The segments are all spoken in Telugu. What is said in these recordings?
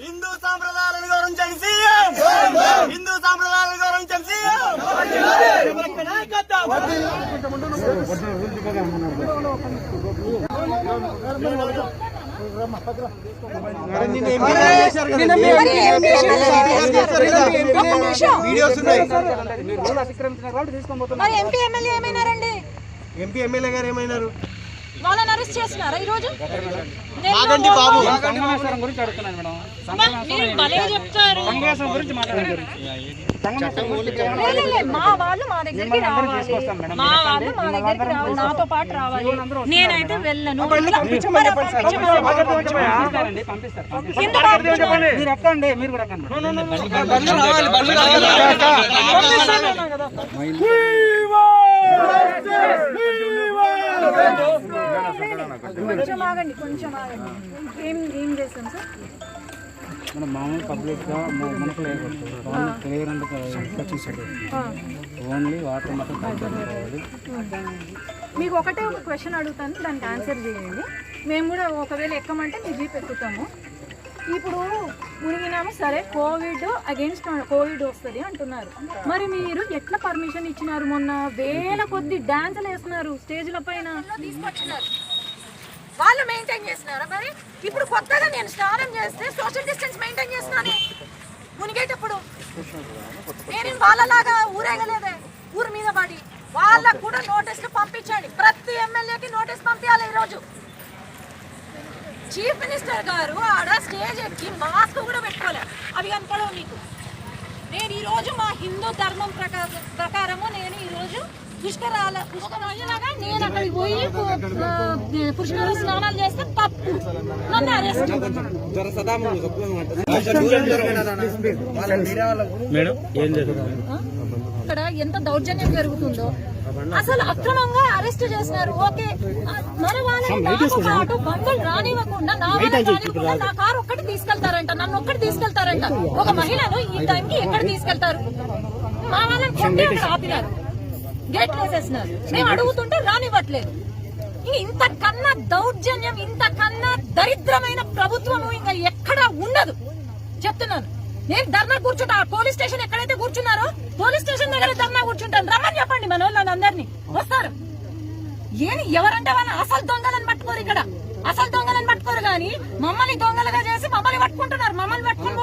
హిందూ సాంప్రదాయాలను గౌరవించండి సీఎం! హిందూ సాంప్రదాయాలను గౌరవించండి సీఎం! ఎంపీ ఎమ్మెల్యే ఏమైనారండి? ఎంపీ ఎమ్మెల్యే గారు ఏమైనారు? వాళ్ళని అరెస్ట్ చేస్తున్నారా ఈ రోజు నేను ఆగండి బాబు. సంగమేశ్వరం గురించి అడుగుతున్నాను మేడం. అమ్మా, మీరు భలే చెప్తారు. సంగమేశ్వరం గురించి మాట్లాడారు సంగమేశ్వరం గురించి లే, లే, లే, మా వాళ్ళు మా దగ్గరికి రావాలి. మా వాళ్ళు మా దగ్గరికి రావాలి. నాతో పాటు రావాలి. నేనైతే వెళ్ళను. మరి పంపించమని పంపిస్తారండి పంపిస్తారు పంపిస్తారు. ఎందుకు పంపించమని? మీరు ఎక్కండి మీరు కూడా ఎక్కండి కొంచెం ఆగండి కొంచెం ఆగండి. ఏం ఏం చేస్తాం సార్? మనం మామూలు క్లియర్ ఆ. ఓన్లీ వాటర్ మాత్రం మీకు ఒకటే ఒక క్వశ్చన్ అడుగుతాను దానికి ఆన్సర్ చేయండి. మేము కూడా ఒకవేళ ఎక్కమంటే మీ జీప్ ఎక్కుతాము. ఇప్పుడు మునిగినాము సరే కోవిడ్ అగేన్స్ట్ కోవిడ్ వస్తుంది అంటున్నారు. మరి మీరు ఎట్లా పర్మిషన్ ఇచ్చినారు మొన్న? వేల కొద్ది డాన్సులు వేస్తున్నారు స్టేజ్ల పైన. తీసుకొచ్చినారు వాళ్ళు మెయింటైన్ చేసినారా మరి ఇప్పుడు కొత్తగా నేను స్నానం చేస్తే సోషల్ డిస్టెన్స్ మెయింటైన్ చేస్తున్నాను. మునిగేటప్పుడు నేను వాళ్ళలాగా ఊరేగలేదే. ఊరి మీద పడి వాళ్ళకు కూడా నోటీసులు పంపించండి. ప్రతి ఎమ్మెల్యేకి నోటీస్ పంపించాలి ఈరోజు. చీఫ్ మినిస్టర్ గారు ఆడ స్టేజ్ ఎక్కి మాస్క్ కూడా పెట్టుకోలే. అవి కనపడవు మీకు. నేను ఈరోజు మా హిందూ ధర్మం ప్రకారం ప్రకారము నేను ఈరోజు పుష్కరాల పుష్కరాలలాగా నేను అక్కడికి పోయి పుష్కర స్నానాలు చేస్తే తప్పు నన్ను అరెస్ట్ ఇక్కడ ఎంత దౌర్జన్యం జరుగుతుందో. అసలు అక్రమంగా అరెస్ట్ చేసినారు. ఓకే. మన వాళ్ళని పాటు బంధువులు రానివ్వకుండా నా రానివ్వకుండా నా కారు ఒక్కటి తీసుకెళ్తారంట. నన్ను ఒక్కటి తీసుకెళ్తారంట. ఒక మహిళను ఈ టైంకి ఎక్కడ తీసుకెళ్తారు? మా వాళ్ళని కొట్టి అక్కడ ఆపినారు. గేట్ వేసేసినారు మేము అడుగుతుంటే రానివ్వట్లేదు. ఇంక ఇంతకన్నా దౌర్జన్యం ఇంతకన్నా దరిద్రమైన ప్రభుత్వము ఇంకా ఎక్కడ ఉండదు. చెప్తున్నాను. నేను ధర్నా కూర్చుంటా. ఆ పోలీస్ స్టేషన్ ఎక్కడైతే కూర్చున్నారో పోలీస్ స్టేషన్ దగ్గర ధర్నా కూర్చుంటాను. రమ్మని చెప్పండి మన వాళ్ళని అందరినీ వస్తారు. ఏమి ఎవరంటే వాళ్ళ అసలు దొంగలను పట్టుకోరు ఇక్కడ. అసలు దొంగలను పట్టుకోరు కానీ మమ్మల్ని దొంగలుగా చేసి మమ్మల్ని పట్టుకుంటున్నారు. మమ్మల్ని పట్టుకొని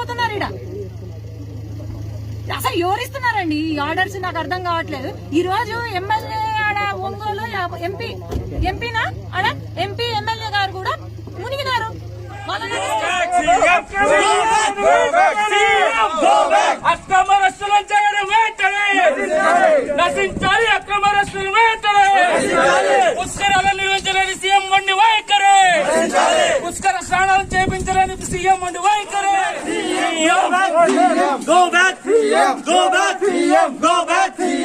ఎవరిస్తున్నారండి? ఈ ఆర్డర్స్ నాకు అర్థం కావట్లేదు. ఈ రోజు ఎమ్మెల్యే ఆడ ఒంగోలు ఎంపీ ఎంపీనా? ఆడ ఎంపీ ఎమ్మెల్యే గారు కూడా మునిగినారు వాళ్ళని CM on the way. CM, go back, CM, go back, CM, go back, CM, go back.